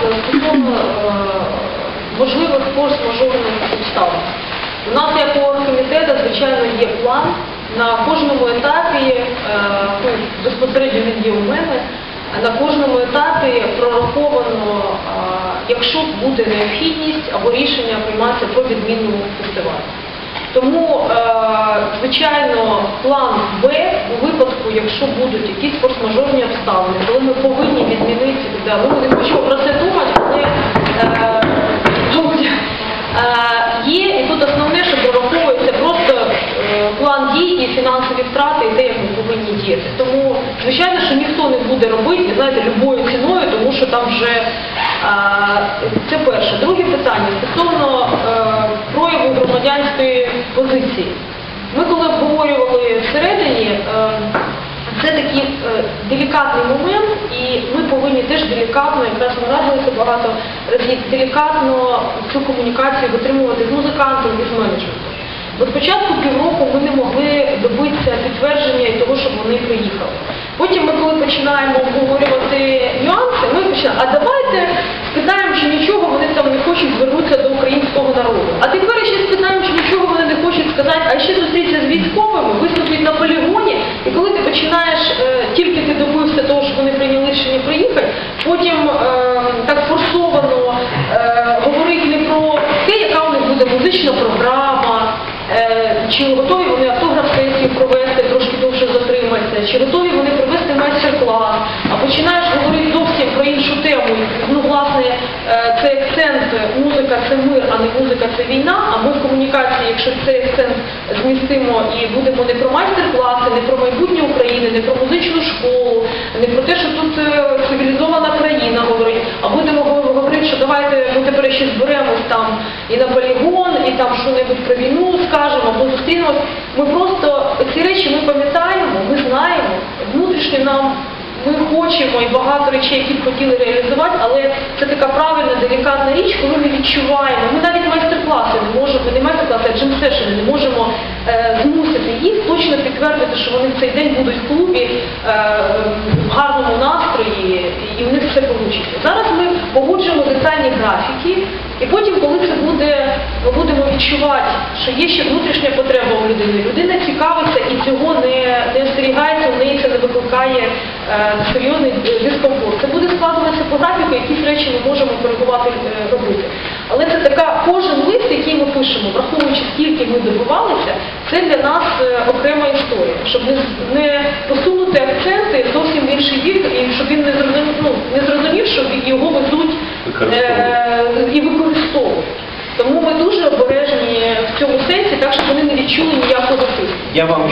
стосовно е, можливих форс-мажорних обставин. У нас як у оргкомітету, звичайно, є план. На кожному етапі, е, ну, безпосередньо він є у мене, на кожному етапі прораховано, е, якщо буде необхідність або рішення прийматися про відміну фестивалю. Тому, е, звичайно, план Б у випадку, якщо будуть якісь форс-мажорні обставини, коли ми повинні відмінити, да, ну не хочу про це думати, але е, тут, е, є, і тут основне, що прораховується просто е, план дій і фінансові втрати, і те, як ми повинні діяти. Тому, звичайно, що ніхто не буде робити, знаєте, любою ціною, тому що там вже е, це перше. Друге питання стосовно е, прояву громадянської позиції. Ми коли обговорювали всередині, е, це такий е, делікатний момент, повинні теж делікатно, якраз ми радилися багато разів, делікатно цю комунікацію витримувати з музикантом і з менеджментом. Бо спочатку півроку ми не могли добитися підтвердження і того, щоб вони приїхали. Потім ми, коли починаємо обговорювати нюанси, ми починаємо, а давайте спитаємо, чи нічого вони там не хочуть звернутися до українського народу. А тепер ще спитаємо, чи нічого вони не хочуть сказати, а ще зустрітися з військовими, виступити на полігоні, і коли ти починаєш, е, тільки ти добився того, що вони прийняли рішення приїхати, потім е, так форсовано е, говорить не про те, яка у них буде музична програма, е, чи готові вони автограф сесію провести, трошки довше затриматися, чи готові вони провести майстер-клас, а починаєш говорити зовсім про іншу тему. Ну, власне, е, це акцент, музика це мир, а не музика це війна, а ми в комунікації, якщо цей акцент змістимо і будемо не про майстер-класи, не про майбутнє України, не про музичну школу, не про те, що тут е, цивілізована країна говорить, а будемо гов- говорити, що давайте ми тепер ще зберемось там і на полігон, і там що-небудь про війну скажемо, або зустрінемось. Ми просто ці речі ми пам'ятаємо, ми знаємо, внутрішньо нам ми хочемо і багато речей, які б хотіли реалізувати, але це така правильна, делікатна річ, коли ми відчуваємо. Ми навіть майстер-класи не можемо, не майстер-класи, а джем-сешени не можемо е, змусити їх точно підтвердити, що вони в цей день будуть в клубі е, в гарному настрої, і в них все вийде. Графіки, і потім, коли це буде, ми будемо відчувати, що є ще внутрішня потреба у людини. Людина цікавиться і цього не, не остерігається, в неї це не викликає е, серйозний дискомфорт. Це буде складуватися по графіку, якісь речі ми можемо коригувати е, робити. Але це така кожен лист, який ми пишемо, враховуючи скільки ми добивалися, це для нас е, окрема історія, щоб не, не посунути акценти зовсім в інший бік, і щоб він не зрозумів, ну, не зрозумів, що його везуть е, і використовують. Тому ми дуже обережні в цьому сенсі, так щоб вони не відчули ніякого тиску. Я вам